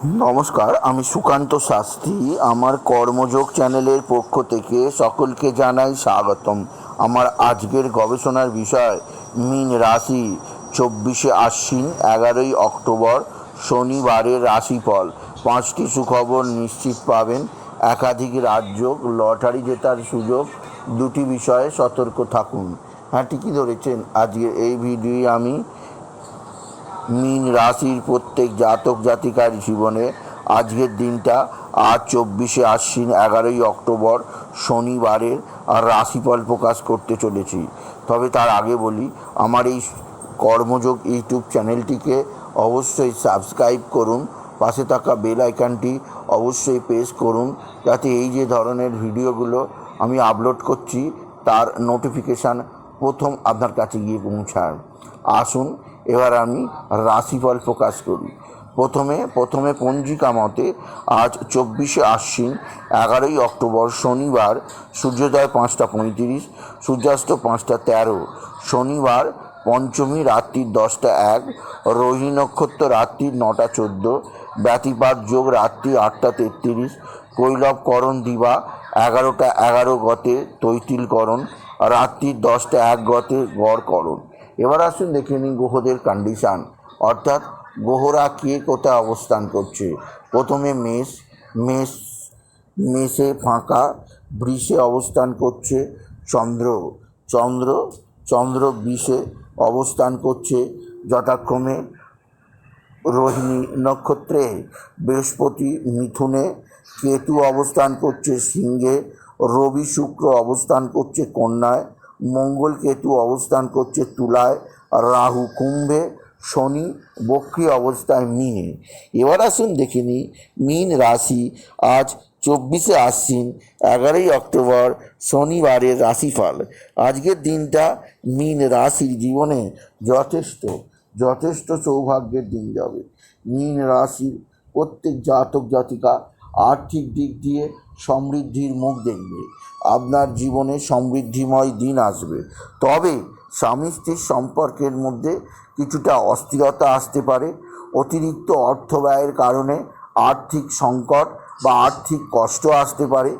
নমস্কার, আমি সুকান্ত শাস্ত্রী। আমার কর্মযোগ চ্যানেলের পক্ষ থেকে সকলকে জানাই স্বাগতম। আমার আজকের গবেষণার বিষয়, মিন রাশি, চব্বিশে আশ্বিন, এগারোই অক্টোবর, শনিবারের রাশিফল। পাঁচটি সুখবর নিশ্চিত পাবেন। একাধিক রাজ্য লটারি জেতার সুযোগ, দুটি বিষয়ে সতর্ক থাকুন। হ্যাঁ ঠিকই ধরেছেন। আজকে এই ভিডিওয়ে আমি মীন রাশির প্রত্যেক জাতক জাতিকার জীবনে আজকের দিনটা, আজ চব্বিশে আশ্বিন এগারোই অক্টোবর শনিবারের আর রাশিফল প্রকাশ করতে চলেছি। তবে তার আগে বলি, আমার এই কর্মযোগ ইউটিউব চ্যানেলটিকে অবশ্যই সাবস্ক্রাইব করুন, পাশে থাকা বেল আইকনটি অবশ্যই প্রেস করুন, যাতে এই যে ধরনের ভিডিওগুলো আমি আপলোড করছি, তার নোটিফিকেশান প্রথম আপনার কাছে গিয়ে পৌঁছায়। আসুন এবার আমি রাশিফল প্রকাশ করি। প্রথমে প্রথমে পঞ্জিকা মতে আজ চব্বিশে আশ্বিন, এগারোই অক্টোবর শনিবার, সূর্যোদয় পাঁচটা পঁয়ত্রিশ, সূর্যাস্ত পাঁচটা তেরো, শনিবার পঞ্চমী রাত্রির দশটা এক, রোহিণী নক্ষত্র রাত্রির নটা চোদ্দ, ব্যতিপাত যোগ রাত্রি আটটা তেত্রিশ, কৈলবকরণ দিবা এগারোটা এগারো গতে তৈতিলকরণ রাত্রির দশটা এক গতে গড়করণ। এবার আসুন দেখে নিন গ্রহদের কন্ডিশান অর্থাৎ গ্রহরা কে কোথায় অবস্থান করছে? প্রথমে মেষ মেষ, মেষে ফাঁকা, বৃষে অবস্থান করছে চন্দ্র। চন্দ্র চন্দ্র বিষে অবস্থান করছে যথাক্রমে রোহিণী নক্ষত্রে। বৃহস্পতি মিথুনে, কেতু অবস্থান করছে সিংহে, রবি শুক্র অবস্থান করছে কন্যায় মঙ্গল কেতু অবস্থান করছে তুলায়, রাহু কুম্ভে, শনি বক্রী অবস্থায় মিনে। এবার আসুন দেখে নিই, মিন রাশি আজ চব্বিশে আশ্বিন, এগারোই অক্টোবর, শনিবারের রাশিফল। আজকের দিনটা মিন রাশির জীবনে যথেষ্ট যথেষ্ট সৌভাগ্যের দিন যাবে। মিন রাশির প্রত্যেক জাতক জাতিকা আর্থিক দিক দিয়ে সমৃদ্ধির মুখ দেখবে। আপনার জীবনে সমৃদ্ধিময় দিন আসবে। তবে স্বামী স্ত্রীর সম্পর্কের মধ্যে কিছুটা অস্থিরতা আসতে পারে। অতিরিক্ত অর্থ ব্যয়ের কারণে আর্থিক সংকট বা আর্থিক কষ্ট আসতে পারে।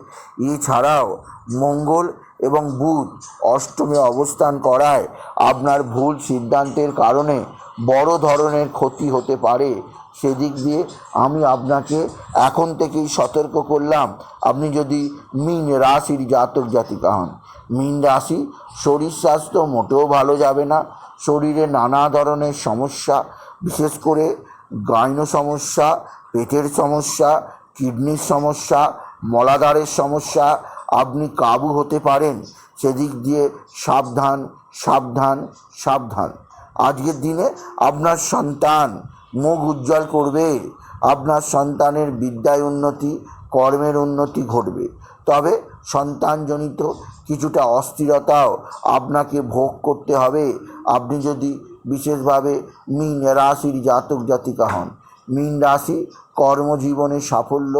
এছাড়াও মঙ্গল এবং বুধ অষ্টমে অবস্থান করায় আপনার ভুল সিদ্ধান্তের কারণে বড় ধরনের ক্ষতি হতে পারে। সেদিক দিয়ে আমি আপনাকে এখন থেকেই সতর্ক করলাম। আপনি যদি মিন রাশির জাতক জাতিকা হন, মিন রাশি শরীর স্বাস্থ্য মোটেও ভালো যাবে না। শরীরে নানা ধরনের সমস্যা, বিশেষ করে গাইন সমস্যা, পেটের সমস্যা, কিডনির সমস্যা মলাদারের সমস্যা আপনি কাবু হতে পারেন। সেদিক দিয়ে সাবধান সাবধান সাবধান। আজকের দিনে আপনার সন্তান মুখ উজ্জ্বল করবে, আপনার সন্তানের বিদ্যায় উন্নতি, কর্মের উন্নতি ঘটবে। তবে সন্তানজনিত কিছুটা অস্থিরতাও আপনাকে ভোগ করতে হবে। আপনি যদি বিশেষভাবে মিন রাশির জাতক জাতিকা হন, মিন রাশি কর্মজীবনে সাফল্য,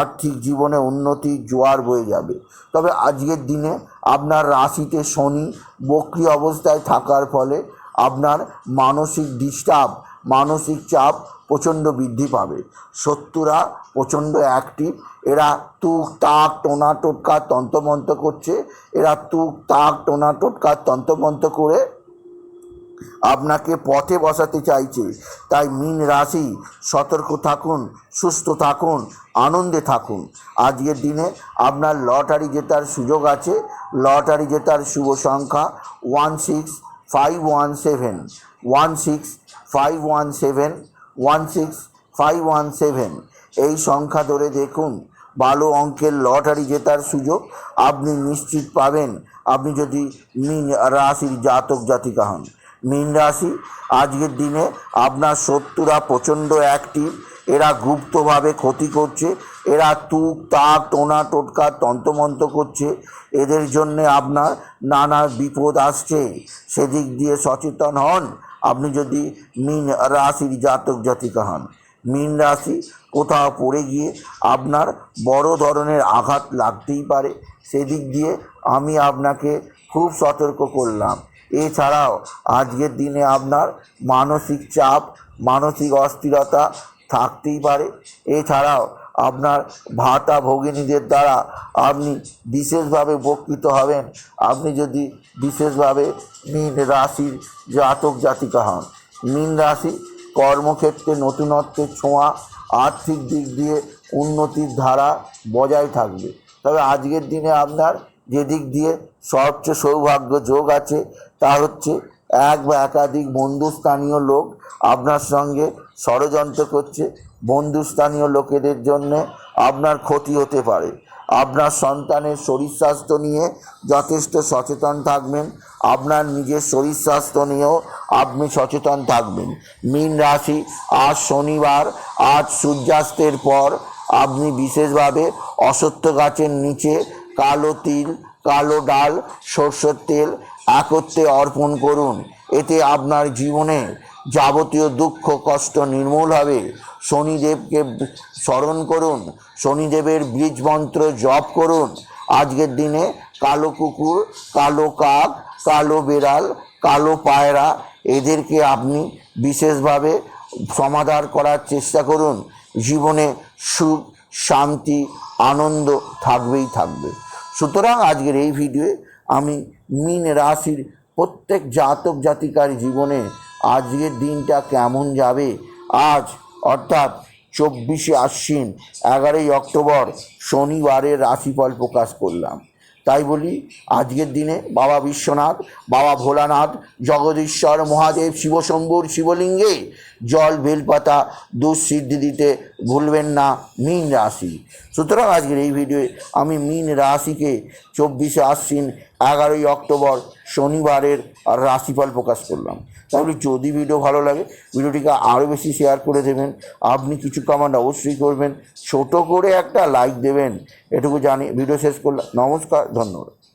আর্থিক জীবনে উন্নতি, জোয়ার বয়ে যাবে। তবে আজকের দিনে আপনার রাশিতে শনি বক্রি অবস্থায় থাকার ফলে আপনার মানসিক ডিস্টার্ব মানসিক চাপ প্রচণ্ড বৃদ্ধি পাবে। শত্রুরা প্রচণ্ড অ্যাক্টিভ এরা তুক, তাক, টোনা, টোটকা, তন্ত্রমন্ত্র করছে। এরা তুক, তাক, টোনা, টোটকা, তন্ত্রমন্ত্র করে আপনাকে পথে বসাতে চাইছে। তাই মিন রাশি, সতর্ক থাকুন, সুস্থ থাকুন, আনন্দে থাকুন। আজকের দিনে আপনার লটারি জেতার সুযোগ আছে। লটারি জেতার শুভ সংখ্যা one six five one seven one six five one seven one six five one seven এই সংখ্যা ধরে দেখুন, ভালো অঙ্কের লটারি জেতার সুযোগ আপনি নিশ্চিত পাবেন। আপনি যদি মিন রাশির জাতক জাতিকা হন। মীন রাশি, আজকের দিনে আপনার শত্রুরা প্রচণ্ড অ্যাক্টিভ এরা গুপ্তভাবে ক্ষতি করছে, এরা তুক তাক, টোনা, টোটকা, তন্ত্রমন্ত্র করছে। এদের জন্যে আপনার নানা বিপদ আসছে। সেদিক দিয়ে সচেতন হন। আপনি যদি মীন রাশির জাতক জাতিকা হন, মীন রাশি কোথাও পড়ে গিয়ে আপনার বড় ধরনের আঘাত লাগতেই পারে। সেদিক দিয়ে আমি আপনাকে খুব সতর্ক করলাম। এছাড়াও আজকের দিনে আপনার মানসিক চাপ, মানসিক অস্থিরতা থাকতেই পারে। এছাড়াও আপনার ভাতা ভগিনীদের দ্বারা আপনি বিশেষভাবে উপকৃত হবেন। আপনি যদি বিশেষভাবে মীন রাশির জাতক জাতিকা হন, মীন রাশি কর্মক্ষেত্রে নতুনত্বের ছোঁয়া, আর্থিক দিক দিয়ে উন্নতির ধারা বজায় থাকবে। তবে আজকের দিনে আপনার যে দিক দিয়ে সবচেয়ে সৌভাগ্য যোগ আছে, তা হচ্ছে এক বা একাধিক বন্ধুস্থানীয় লোক আপনার সঙ্গে ষড়যন্ত্র করছে বন্ধুস্থানীয় লোকেদের জন্য আপনার ক্ষতি হতে পারে। আপনার সন্তানের শরীর স্বাস্থ্য নিয়ে যথেষ্ট সচেতন থাকবেন। আপনার নিজের শরীর স্বাস্থ্য নিয়েও আপনি সচেতন থাকবেন। মীন রাশি, আজ শনিবার, আজ সূর্যাস্তের পর আপনি বিশেষভাবে অসত্য গাছের নিচে কালো তিল, কালো ডাল, সর্ষের তেল একত্রে অর্পণ করুন। এতে আপনার জীবনে যাবতীয় দুঃখ, কষ্ট নির্মূল হবে। শনিদেবকে স্মরণ করুন। শনিদেবের বীজ মন্ত্র জপ করুন। আজকের দিনে কালো কুকুর, কালো কাক, কালো বেড়াল, কালো পায়রা, এদেরকে আপনি বিশেষভাবে সমাধান করার চেষ্টা করুন। জীবনে সুখ, শান্তি, আনন্দ থাকবেই থাকবে। সুতরাং আজকের এই ভিডিওয়ে আমি মিন রাশির প্রত্যেক জাতক জাতিকার জীবনে আজকের দিনটা কেমন যাবে? আজ, অর্থাৎ চব্বিশে আশ্বিন, এগারোই অক্টোবর, শনিবারের রাশিফল প্রকাশ করলাম। তাই বলি, আজকের দিনে বাবা বিশ্বনাথ, বাবা ভোলানাথ, জগদীশ্বর, মহাদেব, শিবশম্ভুর শিবলিঙ্গে জল বেলপাতা দুঃসিদ্ধি দিতে ভুলবেন না মীন রাশি। সুতরাং আজকের এই ভিডিওয়ে আমি মীন রাশিকে চব্বিশে আশ্বিন এগারোই অক্টোবর শনিবারের রাশিফল প্রকাশ করলাম। তাহলে যদি ভিডিও ভালো লাগে ভিডিওটিকে আরও বেশি শেয়ার করে দেবেন। আপনি কিছু কামান্ড অবশ্যই করবেন। ছোট করে একটা লাইক দেবেন। এটুকু জানি ভিডিও শেষ করলাম। নমস্কার, ধন্যবাদ।